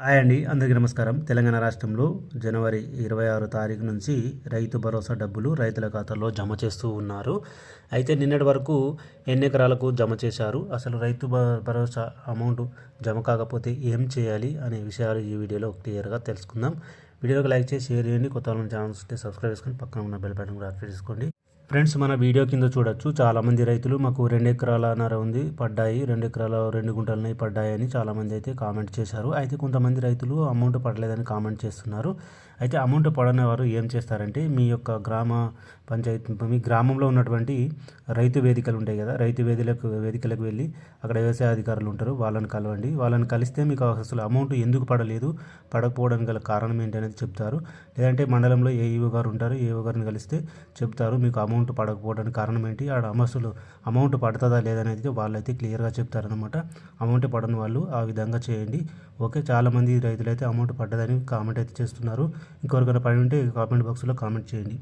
Hi అండి అందరికీ నమస్కారం. తెలంగాణ రాష్ట్రంలో జనవరి ఇరవై ఆరు తారీఖు నుంచి రైతు భరోసా డబ్బులు రైతుల ఖాతాలో జమ చేస్తూ ఉన్నారు. అయితే నిన్నటి వరకు ఎన్ని ఎకరాలకు జమ చేశారు? అసలు రైతు భ- భరోసా అమౌంట్ జమ కాకపోతే ఏం చేయాలి అనే విషయాలు ఈ వీడియోలో క్లియర్గా తెలుసుకుందాం. వీడియోకి లైక్ చేసి షేర్ చేయండి. కొత్త ఛానల్స్ ఉంటే సబ్స్క్రైబ్ చేసుకొని పక్కన ఉన్న బెల్ బటన్ కూడా యాక్టివేట్ చేసుకోండి. ఫ్రెండ్స్ మన వీడియో కింద చూడొచ్చు. చాలామంది రైతులు మాకు రెండు ఎకరాల నర ఉంది పడ్డాయి. రెండు ఎకరాల రెండు గుంటలనై పడ్డాయి అని చాలామంది అయితే కామెంట్ చేశారు. అయితే కొంతమంది రైతులు అమౌంట్ పడలేదని కామెంట్ చేస్తున్నారు. అయితే అమౌంట్ పడని వారు ఏం చేస్తారంటే మీ యొక్క గ్రామ పంచాయతీ మీ గ్రామంలో ఉన్నటువంటి రైతు వేదికలు ఉంటాయి కదా రైతు వేదికలకు వేదికలకు వెళ్ళి అక్కడ వ్యవసాయ అధికారులు ఉంటారు. వాళ్ళని కలవండి. వాళ్ళని కలిస్తే మీకు అసలు అమౌంట్ ఎందుకు పడలేదు పడకపోవడానికి గల కారణం ఏంటి అనేది చెప్తారు. లేదంటే మండలంలో ఏఈఓ గారు ఉంటారు ఏఈఓ గారిని కలిస్తే చెప్తారు. మీకు అమౌంట్ అమౌంట్ పడకపోవడానికి కారణం ఏంటి? ఆడ అమసులు అమౌంట్ పడుతుందా లేదనేది వాళ్ళైతే క్లియర్గా చెప్తారనమాట అమౌంట్ పడని వాళ్ళు ఆ విధంగా చేయండి. ఓకే చాలామంది రైతులు అయితే అమౌంట్ పడ్డదని కామెంట్ అయితే చేస్తున్నారు. ఇంకొకరికైనా పడి ఉంటే కామెంట్ బాక్స్లో కామెంట్ చేయండి.